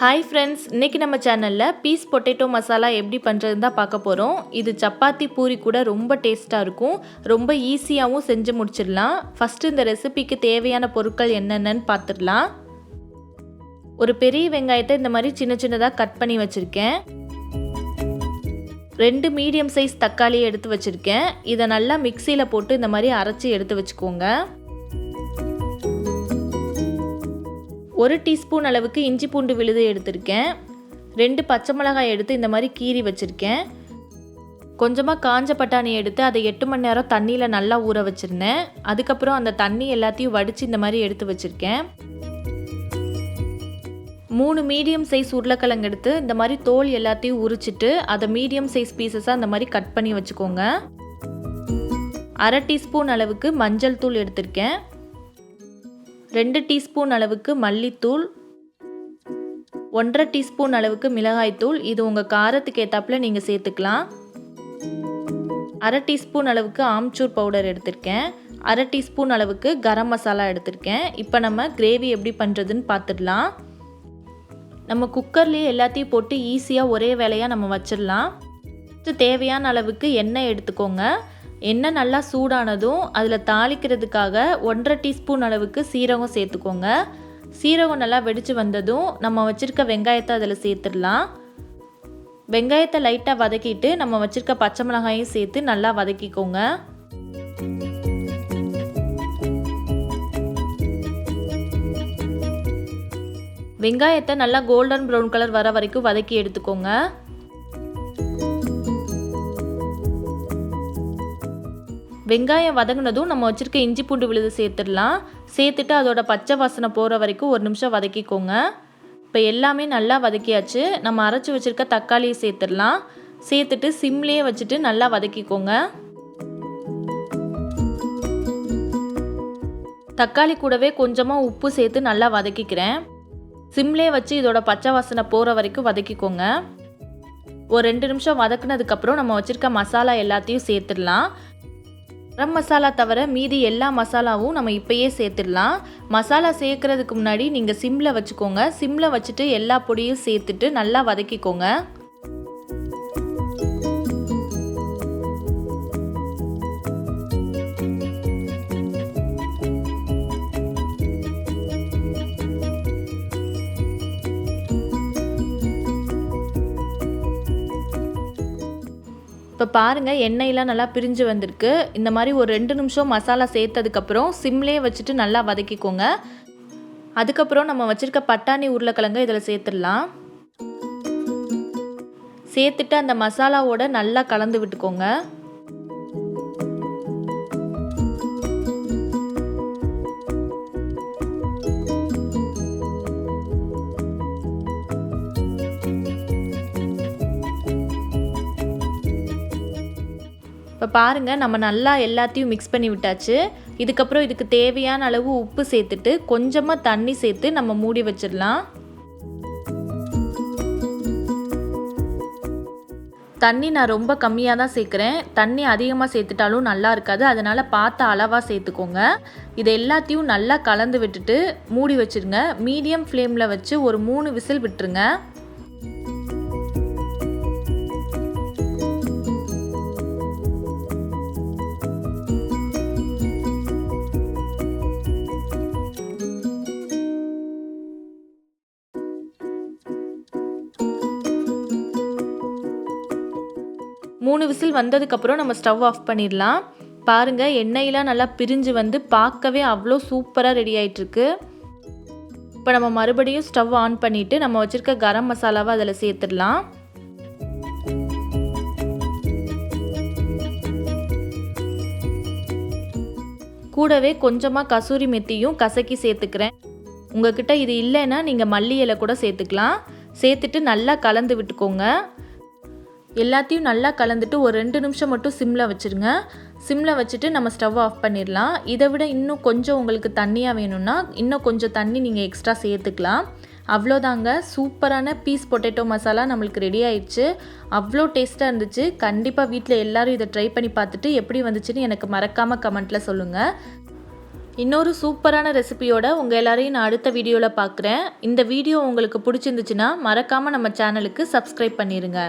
Hi friends இன்றைக்கி நம்ம சேனலில் பீஸ் பொட்டேட்டோ மசாலா எப்படி பண்ணுறதுன்னு தான் பார்க்க போகிறோம் இது சப்பாத்தி பூரி கூட ரொம்ப டேஸ்ட்டாக இருக்கும். ரொம்ப ஈஸியாகவும் செஞ்சு முடிச்சிடலாம். ஃபஸ்ட்டு இந்த ரெசிபிக்கு தேவையான பொருட்கள் என்னென்னு பார்த்துடலாம். ஒரு பெரிய வெங்காயத்தை இந்த மாதிரி சின்ன சின்னதாக கட் பண்ணி வச்சுருக்கேன். ரெண்டு மீடியம் சைஸ் தக்காளியை எடுத்து வச்சுருக்கேன். இதை நல்லா மிக்சியில் போட்டு இந்த மாதிரி அரைச்சி எடுத்து வச்சுக்கோங்க. ஒரு டீஸ்பூன் அளவுக்கு இஞ்சி பூண்டு விழுது எடுத்திருக்கேன். ரெண்டு பச்சை மிளகாய் எடுத்து இந்த மாதிரி கீறி வச்சுருக்கேன். கொஞ்சமாக காஞ்ச பட்டாணி எடுத்து அதை எட்டு மணி நேரம் தண்ணியில் நல்லா ஊற வச்சுருந்தேன். அதுக்கப்புறம் அந்த தண்ணி எல்லாத்தையும் வடித்து இந்த மாதிரி எடுத்து வச்சுருக்கேன். மூணு மீடியம் சைஸ் உருளைக்கிழங்கு எடுத்து இந்த மாதிரி தோல் எல்லாத்தையும் உரிச்சிட்டு அதை மீடியம் சைஸ் பீசஸாக இந்த மாதிரி கட் பண்ணி வச்சுக்கோங்க. அரை டீஸ்பூன் அளவுக்கு மஞ்சள் தூள் எடுத்திருக்கேன். ரெண்டு டீஸ்பூன் அளவுக்கு மல்லித்தூள் ஒன்றரை டீஸ்பூன் அளவுக்கு மிளகாய்த்தூள். இது உங்கள் காரத்துக்கு ஏற்றாப்புல நீங்கள் சேர்த்துக்கலாம். அரை டீஸ்பூன் அளவுக்கு ஆம்ச்சூர் பவுடர் எடுத்திருக்கேன். அரை டீஸ்பூன் அளவுக்கு கரம் மசாலா எடுத்திருக்கேன். இப்போ நம்ம கிரேவி எப்படி பண்ணுறதுன்னு பார்த்துடலாம் நம்ம குக்கர்லேயே எல்லாத்தையும் போட்டு ஈஸியாக ஒரே வேலையாக நம்ம வச்சிடலாம். தேவையான அளவுக்கு எண்ணெய் எடுத்துக்கோங்க. எண்ணெய் நல்லா சூடானதும் அதில் தாளிக்கிறதுக்காக ஒன்றரை டீஸ்பூன் அளவுக்கு சீரகம் சேர்த்துக்கோங்க. சீரகம் நல்லா வெடித்து வந்ததும் நம்ம வச்சுருக்க வெங்காயத்தை அதில் சேர்த்துடலாம். வெங்காயத்தை லைட்டாக வதக்கிட்டு நம்ம வச்சுருக்க பச்சை மிளகாயும் சேர்த்து நல்லா வதக்கிக்கோங்க. வெங்காயத்தை நல்லா கோல்டன் ப்ரௌன் கலர் வர வரைக்கும் வதக்கி எடுத்துக்கோங்க. வெங்காயம் வதங்கினதும் நம்ம வச்சுருக்க இஞ்சி பூண்டு விழுது சேர்த்துடலாம். சேர்த்துட்டு அதோட பச்சை வாசனை போகிற வரைக்கும் ஒரு நிமிஷம் வதக்கிக்கோங்க. இப்போ எல்லாமே நல்லா வதக்கியாச்சு. நம்ம அரைச்சி வச்சுருக்க தக்காளியை சேர்த்துடலாம். சேர்த்துட்டு சிம்லேயே வச்சுட்டு நல்லா வதக்கிக்கோங்க. தக்காளி கூடவே கொஞ்சமாக உப்பு சேர்த்து நல்லா வதக்கிக்கிறேன். சிம்லேயே வச்சு இதோட பச்சை வாசனை போகிற வரைக்கும் வதக்கிக்கோங்க. ஒரு ரெண்டு நிமிஷம் வதக்குனதுக்கப்புறம் நம்ம வச்சுருக்க மசாலா எல்லாத்தையும் சேர்த்துடலாம். கரம் மசாலா தவிர மீதி எல்லா மசாலாவும் நம்ம இப்போயே சேர்த்துடலாம். மசாலா சேர்க்குறதுக்கு முன்னாடி நீங்கள் சிம்மில் வச்சுக்கோங்க. சிம்மில் வச்சுட்டு எல்லா பொடியும் சேர்த்துட்டு நல்லா வதக்கிக்கோங்க. இப்போ பாருங்கள் எண்ணெயெலாம் நல்லா பிரிஞ்சு வந்திருக்கு. இந்த மாதிரி ஒரு ரெண்டு நிமிஷம் மசாலா சேர்த்ததுக்கப்புறம் சிம்லேயே வச்சுட்டு நல்லா வதக்கிக்கோங்க. அதுக்கப்புறம் நம்ம வச்சுருக்க பட்டாணி உருளைக்கிழங்கு இதில் சேர்த்துடலாம். சேர்த்துட்டு அந்த மசாலாவோட நல்லா கலந்து விட்டுக்கோங்க. இப்போ பாருங்கள் நம்ம நல்லா எல்லாத்தையும் மிக்ஸ் பண்ணி விட்டாச்சு. இதுக்கப்புறம் இதுக்கு தேவையான அளவு உப்பு சேர்த்துட்டு கொஞ்சமாக தண்ணி சேர்த்து நம்ம மூடி வச்சிடலாம். தண்ணி நான் ரொம்ப கம்மியாக தான் சேர்க்குறேன். தண்ணி அதிகமாக சேர்த்துட்டாலும் நல்லா இருக்காது. அதனால் பார்த்து அளவாக சேர்த்துக்கோங்க. இது எல்லாத்தையும் நல்லா கலந்து விட்டுட்டு மூடி வச்சுருங்க. மீடியம் ஃப்ளேமில் வச்சு ஒரு மூணு விசில் விட்டுருங்க. மூணு விசில் வந்ததுக்கப்புறம் நம்ம ஸ்டவ் ஆஃப் பண்ணிடலாம். பாருங்கள் எண்ணெயெலாம் நல்லா பிரிஞ்சு வந்து பார்க்கவே அவ்வளோ சூப்பராக ரெடி ஆகிட்டுருக்கு இப்போ நம்ம மறுபடியும் ஸ்டவ் ஆன் பண்ணிவிட்டு நம்ம வச்சுருக்க கரம் மசாலாவை அதில் சேர்த்துடலாம். கூடவே கொஞ்சமாக கசூரி மெத்தியும் கசக்கி சேர்த்துக்கிறேன். உங்ககிட்ட இது இல்லைன்னா நீங்கள் மல்லி இலை கூட சேர்த்துக்கலாம். சேர்த்துட்டு நல்லா கலந்து விட்டுக்கோங்க. எல்லாத்தையும் நல்லா கலந்துட்டு ஒரு ரெண்டு நிமிஷம் மட்டும் சிம்மில் வச்சுருங்க. சிம்மில் வச்சுட்டு நம்ம ஸ்டவ் ஆஃப் பண்ணிடலாம். இதை விட இன்னும் கொஞ்சம் உங்களுக்கு தண்ணியாக வேணும்னா இன்னும் கொஞ்சம் தண்ணி நீங்கள் எக்ஸ்ட்ரா சேர்த்துக்கலாம். அவ்வளோதாங்க. சூப்பரான பீஸ் பொட்டேட்டோ மசாலா நம்மளுக்கு ரெடி ஆயிடுச்சு. அவ்வளோ டேஸ்ட்டாக இருந்துச்சு. கண்டிப்பாக வீட்டில் எல்லோரும் இதை ட்ரை பண்ணி பார்த்துட்டு எப்படி வந்துச்சுன்னு எனக்கு மறக்காமல் கமெண்ட்டில் சொல்லுங்கள் இன்னொரு சூப்பரான ரெசிபியோட உங்கள் எல்லாரையும் நான் அடுத்த வீடியோவில் பார்க்குறேன் இந்த வீடியோ உங்களுக்கு பிடிச்சிருந்துச்சுன்னா மறக்காமல் நம்ம சேனலுக்கு சப்ஸ்கிரைப் பண்ணிடுங்க